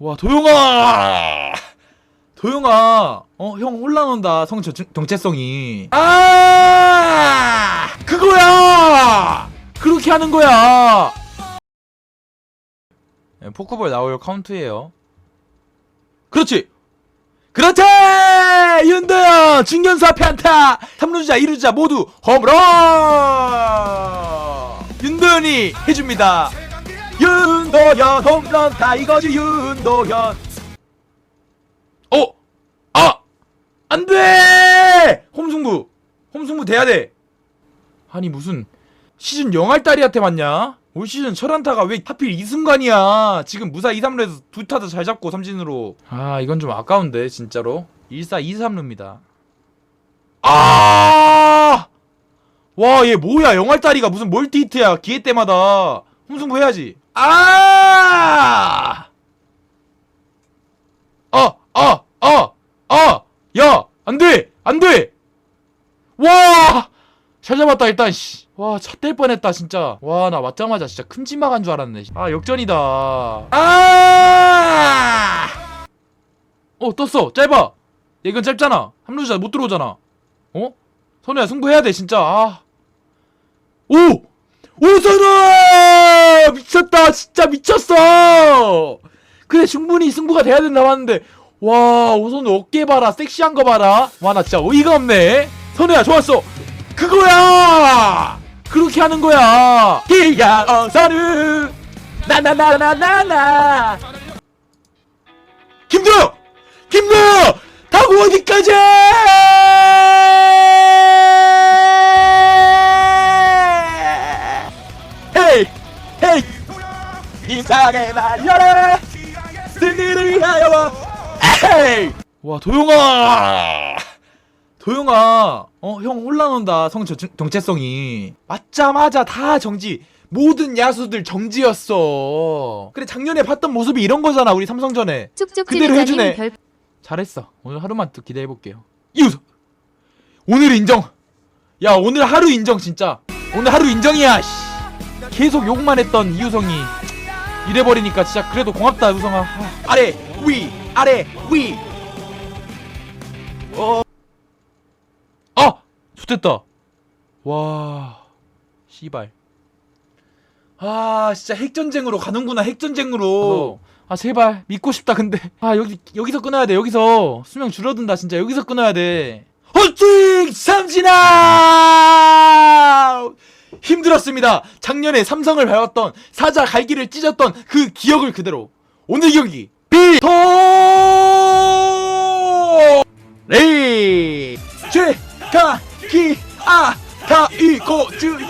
와 도영아! 도영아! 어형 혼란한다 성 정- 정체성이. 아! 그거야! 그렇게 하는 거야! 네, 포크볼 나올 카운트예요. 그렇지! 그렇지! 윤도현 중견수 앞에 안타! 3루주자 2루주자 모두 홈런! 윤도현이 해줍니다 윤도현 홈런 다 이거지 윤도현 어? 아! 안 돼! 홈승부. 홈승부 돼야 돼. 아니 무슨 시즌 영알딸이한테 맞냐? 올 시즌 철안타가 왜 하필 이승관이야? 지금 무사 2, 3루에서 두 타도 잘 잡고 삼진으로. 아, 이건 좀 아까운데 진짜로. 1사 2, 3루입니다. 아! 와, 얘 뭐야? 영알딸이가 무슨 멀티 히트야? 기회 때마다 홈승부 해야지. 아! 아, 아, 아, 아, 야, 안 돼, 안 돼. 와, 잘 잡았다 일단. 씨. 와, 차뗄 뻔했다 진짜. 와, 나 맞자마자 진짜 큼지막한 줄 알았네. 아, 역전이다. 아, 어 떴어. 짧아. 야, 이건 짧잖아. 함루자 못 들어오잖아. 어? 선우야 승부해야 돼 진짜. 아, 오, 오선우 진짜 미쳤어. 그래 충분히 승부가 돼야 된다 봤는데 와 오선우 어깨 봐라 섹시한 거 봐라. 와 나 진짜 어이가 없네. 선우야 좋았어. 그거야! 그렇게 하는 거야. 기야 어선우. 나나나나나나. 김도영! 김도영! 타고 어디까지! 헤이! 헤이 이상하게 날려라! 승리를 위하여! 에이! 와 도영아! 도영아 어형 혼란한다 성 정- 정체성이. 맞자마자 다 정지. 모든 야수들 정지였어. 그래 작년에 봤던 모습이 이런 거잖아 우리 삼성전에. 쭉쭉 그대로 해주네. 별 잘했어. 오늘 하루만 더 기대해볼게요. 이우석 오늘 인정! 야 오늘 하루 인정 진짜. 오늘 하루 인정이야 씨. 계속 욕만 했던 이우성이 이래버리니까 진짜 그래도 고맙다 우성아. 아, 아래 위 아래 위. 어. 아! 좋됐다. 와 씨발. 아 진짜 핵전쟁으로 가는구나 핵전쟁으로. 아 제발 믿고 싶다 근데. 아 여기 여기서 끊어야 돼 여기서. 수명 줄어든다 진짜. 여기서 끊어야 돼. 헛스윙 삼진아 힘들었습니다. 작년에 삼성을 밟았던 사자 갈기를 찢었던 그 기억을 그대로 오늘 경기 비토 레이. 최가 기 아타이코즈요